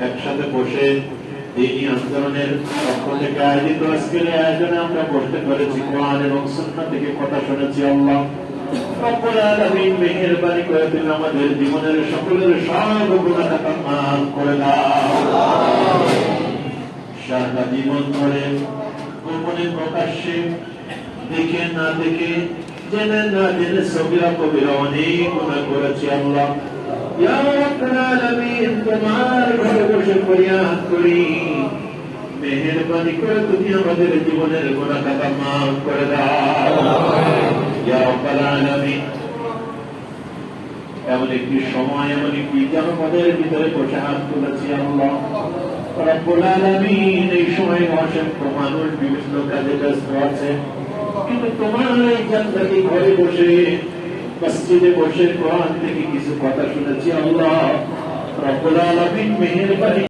একসাথে বসে আন্দোলনের পক্ষ থেকে আয়োজিত আজকের আয়োজনে আমরা বসতে পেরেছি কোরআন এবং থেকে কথা শুনেছি আল্লাহ। মেহেরবানি করে তুমি আমাদের জীবনের সকলের সব করে জীবন প্রকাশ্যে দেখে না দেখে জেনে না জেনে সবিরা কবিরা অনেক গুণা করেছি আল্লাহ ইয়া রাব্বুল আলামিন তোমার ঘরে বসে ফরিয়াদ করি মেহেরবানি করে তুমি আমাদের জীবনের গুনাহ খাতা মাফ করে দাও ইয়া এমন একটি সময় এমন একটি জনপদের ভিতরে বসে হাত তুলেছি আল্লাহ এই সময় অসংখ্য মানুষ বিভিন্ন কাজে ব্যস্ত আছে কিন্তু তোমার এই জান্নাতি ঘরে বসে মসজিদে বসে কোরআন থেকে কিছু কথা শুনেছি আল্লাহ। রব্বুল আলামিন মেহেরবানি